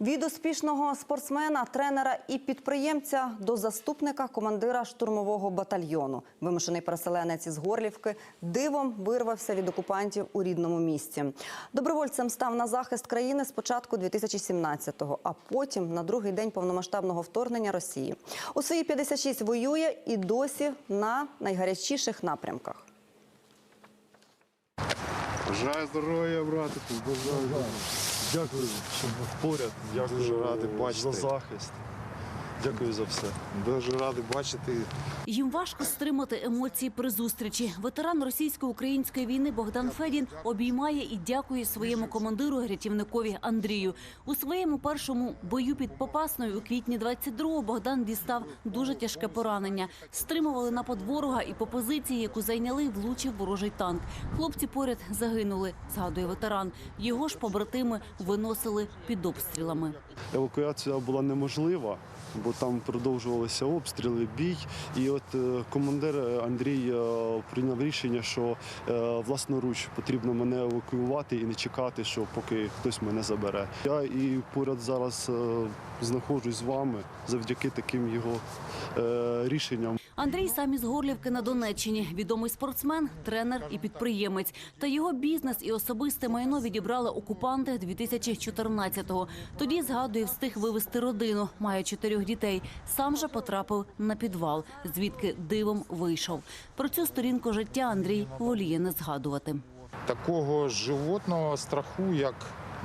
Від успішного спортсмена, тренера і підприємця до заступника командира штурмового батальйону. Вимушений переселенець із Горлівки дивом вирвався від окупантів у рідному місті. Добровольцем став на захист країни з початку 2017-го, а потім на другий день повномасштабного вторгнення Росії. У свої 56 воює і досі на найгарячіших напрямках. Бажаю здоров'я, братику. Бажаю. Дякую, що був поряд. Дякую Дуже радий бачити. за захист. Дякую за все. Дуже радий бачити. Їм важко стримати емоції при зустрічі. Ветеран російсько-української війни Богдан Федін обіймає і дякує своєму командиру рятівникові Андрію. У своєму першому бою під Попасною у квітні 22-го Богдан дістав дуже тяжке поранення. Стримували напад ворога і по позиції, яку зайняли, влучив ворожий танк. Хлопці поряд загинули, згадує ветеран. Його ж побратими виносили під обстрілами. Евакуація була неможлива, бо там продовжувалися обстріли, бій. І от е, командир Андрій е, прийняв рішення, що е, власноруч потрібно мене евакуювати і не чекати, що поки хтось мене забере. Я і поряд зараз е, знаходжусь з вами завдяки таким його е, рішенням. Андрій сам із Горлівки на Донеччині. Відомий спортсмен, тренер і підприємець. Та його бізнес і особисте майно відібрали окупанти 2014-го. Тоді згадує, встиг вивезти родину, має чотирьох дітей. Сам же потрапив на підвал, звідки дивом вийшов. Про цю сторінку життя Андрій воліє не згадувати. такого животного страху, як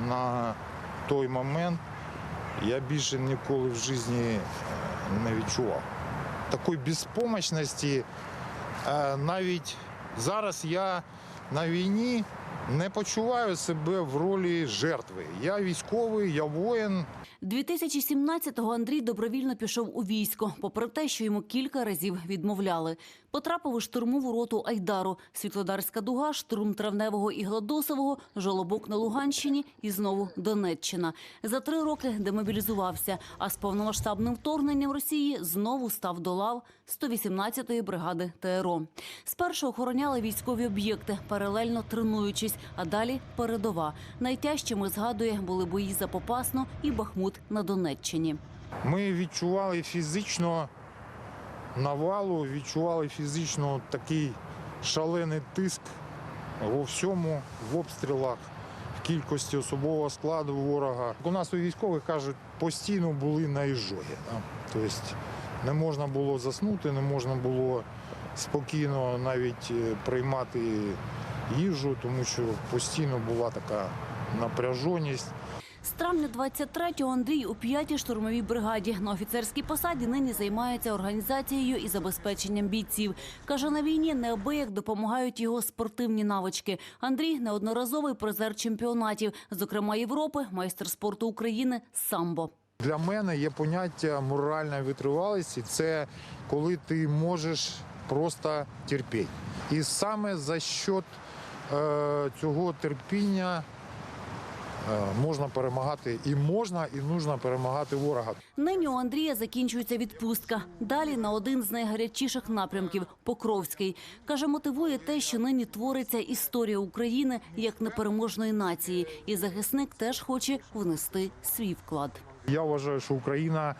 на той момент, я більше ніколи в житті не відчував. Такої безпомічності е, навіть зараз я на війні не почуваю себе в ролі жертви. Я військовий, я воїн, 2017-го Андрій добровільно пішов у військо, попри те, що йому кілька разів відмовляли. Потрапив у штурмову роту Айдару, Світлодарська дуга, штурм Травневого і Гладосового, Жолобок на Луганщині і знову Донеччина. За три роки демобілізувався, а з повномасштабним вторгненням Росії знову став до лав 118-ї бригади ТРО. Спершу охороняли військові об'єкти, паралельно тренуючись, а далі передова. Найтяжчими згадує були бої за Попасну і Бахмут на Донеччині. Ми відчували фізично навалу, відчували фізично такий шалений тиск во всьому, в обстрілах, в кількості особового складу ворога. У нас у військових кажуть, постійно були на іжогі. Тобто не можна було заснути, не можна було спокійно навіть е, приймати їжу, тому що постійно була така напряженість. З травня 23-го Андрій у 5-й штурмовій бригаді на офіцерській посаді нині займається організацією і забезпеченням бійців. Каже, на війні неабияк допомагають його спортивні навички. Андрій неодноразовий призер чемпіонатів, зокрема Європи, майстер спорту України самбо. Для мене є поняття моральної витривалості. Це коли ти можеш просто терпіти. І саме за счет е, цього терпіння е, можна перемагати і можна, і нужно перемагати ворога. Нині у Андрія закінчується відпустка. Далі на один з найгарячіших напрямків Покровський. Каже, мотивує те, що нині твориться історія України як непереможної нації, і захисник теж хоче внести свій вклад. Я вважаю, що Україна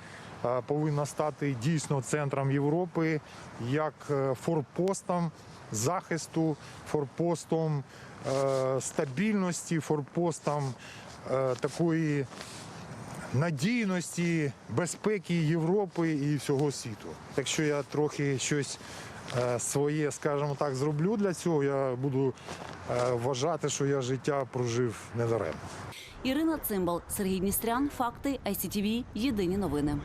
е, повинна стати дійсно центром Європи як е, форпостом захисту, форпостом е, стабільності, форпостом такої надійності, безпеки Європи і всього світу. Якщо я трохи щось своє, скажімо так, зроблю для цього, я буду е, вважати, що я життя прожив недаремно. Ірина Цимбал, Сергій Дністрян, Факти, ICTV, Єдині новини.